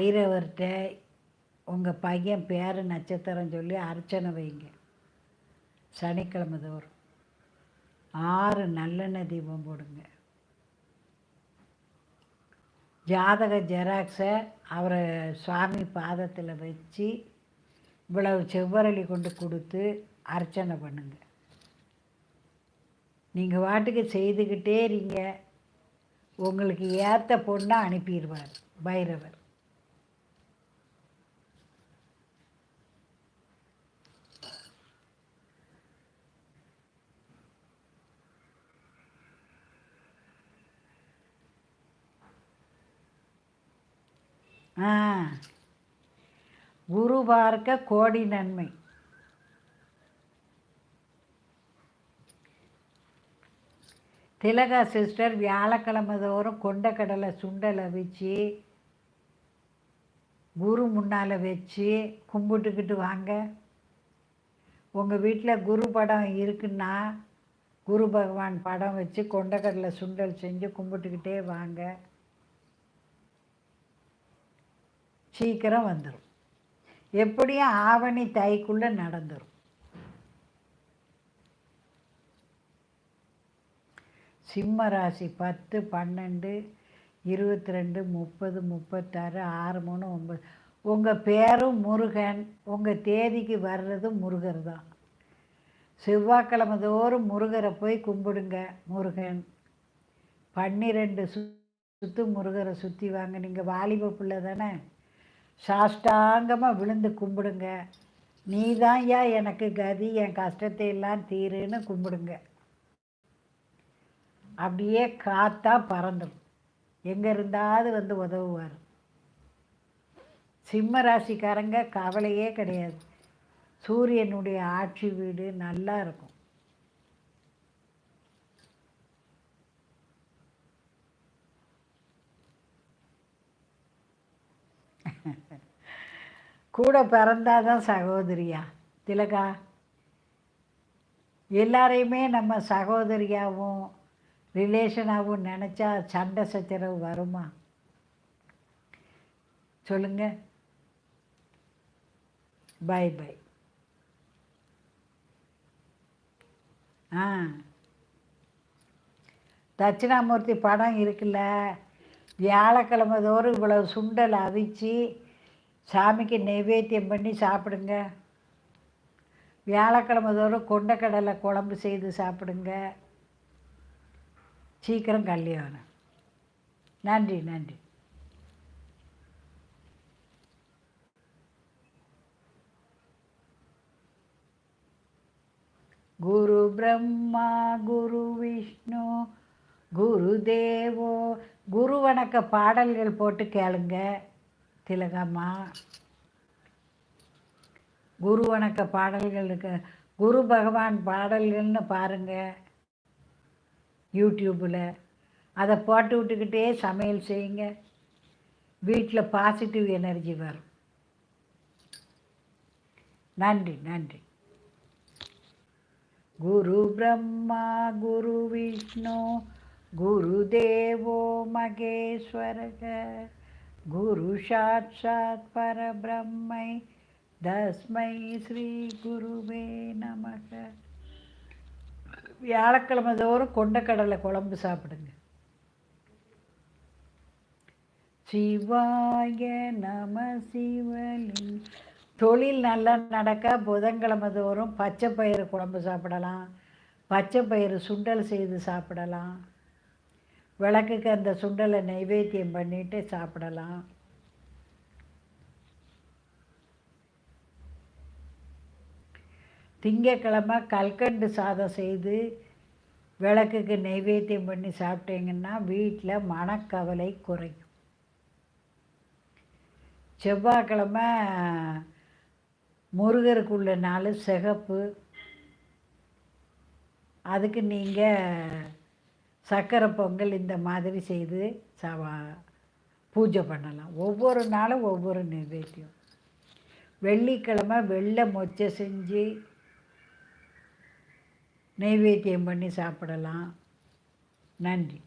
பைரவர்கிட்ட உங்கள் பையன் பேர் நட்சத்திரம் சொல்லி அர்ச்சனை வைங்க. சனிக்கிழமை தோறும். ஆறு நல்லெண்ணெய் தீபம் போடுங்க. ஜாதக ஜெராக்ஸை அவரை சுவாமி பாதத்தில் வச்சு இவ்வளவு செவ்வரளி கொண்டு கொடுத்து அர்ச்சனை பண்ணுங்க. நீங்கள் வாட்டுக்கு செய்துக்கிட்டே இருங்க. உங்களுக்கு ஏற்ற பொண்ணை அனுப்பிடுவார் பைரவர். ஆ. குரு பார்க்க கோடி நன்மை. திலகா சிஸ்டர் வியாழக்கிழமை தோறும் கொண்டக்கடலை சுண்டலை வச்சு குரு முன்னால் வச்சு கும்பிட்டுக்கிட்டு வாங்க. உங்கள் வீட்டில் குரு படம் இருக்குன்னா குரு பகவான் படம் வச்சு கொண்டக்கடலை சுண்டல் செஞ்சு கும்பிட்டுக்கிட்டே வாங்க. சீக்கிரம் வந்துடும் எப்படியும் ஆவணி தைக்குள்ளே நடந்துடும் சிம்ம ராசி பத்து பன்னெண்டு இருபத்தி ரெண்டு முப்பது முப்பத்தாறு ஆறு மூணு ஒம்பது உங்கள் பேரும் முருகன். உங்கள் தேதிக்கு வர்றதும் முருகர் தான். செவ்வாய்க்கிழமை தோறும் முருகரை போய் கும்பிடுங்க முருகன். பன்னிரெண்டு சு சுற்று முருகரை சுற்றி வாங்க. நீங்கள் வாலிப பிள்ளை தானே? சாஷ்டாங்கமாக விழுந்து கும்பிடுங்க. நீ தான் ஏன் எனக்கு கதி என் கஷ்டத்தை எல்லாம் தீருன்னு கும்பிடுங்க. அப்படியே காத்தா பறந்துடும் எங்கே இருந்தாவது வந்து உதவுவார். சிம்ம ராசிக்காரங்க கவலையே கிடையாது. சூரியனுடைய ஆட்சி வீடு நல்லா இருக்கும். கூட பிறந்தாதான் சகோதரியா திலகா? எல்லாரையுமே நம்ம சகோதரியாகவும் ரிலேஷனாகவும் நினச்சா சண்டை சச்சரவு வருமா? சொல்லுங்க. பை பை ஆ. தட்சிணாமூர்த்தி படம் இருக்குல்ல? வியாழக்கிழமை தோறும் இவ்வளவு சுண்டல் அவிச்சு சாமிக்கு நைவேத்தியம் பண்ணி சாப்பிடுங்க. வியாழக்கிழமை தோறும் கொண்டக்கடலை குழம்பு செய்து சாப்பிடுங்க. சீக்கிரம் கல்யாணம். நன்றி நன்றி. குரு பிரம்மா குரு விஷ்ணு குரு தேவோ குரு வணக்க பாடல்கள் போட்டு கேளுங்க திலகம்மா. குரு வணக்க பாடல்களுக்கு குரு பகவான் பாடல்கள்னு பாருங்கள் யூடியூப்பில் அதை போட்டு விட்டுக்கிட்டே சமையல் செய்யுங்க. வீட்டில் பாசிட்டிவ் எனர்ஜி வரும். நன்றி நன்றி. குரு பிரம்மா குரு விஷ்ணு குருதேவோ மகேஸ்வரக குரு சாட்சாத் பரபிரம்மை தஸ்மை ஸ்ரீ குருவே நமக வியாழக்கிழமை தோறும் கொண்டக்கடலை குழம்பு சாப்பிடுங்க. சிவாய நம சிவலிங் தொழில் நல்லா நடக்க புதன்கிழமை தோறும் பச்சை பயிறு குழம்பு சாப்பிடலாம் பச்சை பயிறு சுண்டல் செய்து சாப்பிடலாம். விளக்குக்கு அந்த சுண்டலை நைவேத்தியம் பண்ணிட்டு சாப்பிடலாம். திங்கக்கிழமை கல்கண்டு சாதம் செய்து விளக்குக்கு நைவேத்தியம் பண்ணி சாப்பிட்டீங்கன்னா வீட்டில் மனக்கவலை குறையும். செவ்வாய்க்கிழமை முருகருக்குள்ள நாள் சிகப்பு. அதுக்கு நீங்கள் சக்கரை பொங்கல் இந்த மாதிரி செய்து சவா பூஜை பண்ணலாம். ஒவ்வொரு நாளும் ஒவ்வொரு நிவேத்தியம். வெள்ளிக்கிழமை வெள்ளை மொச்சை செஞ்சு நைவேத்தியம் பண்ணி சாப்பிடலாம். நன்றி.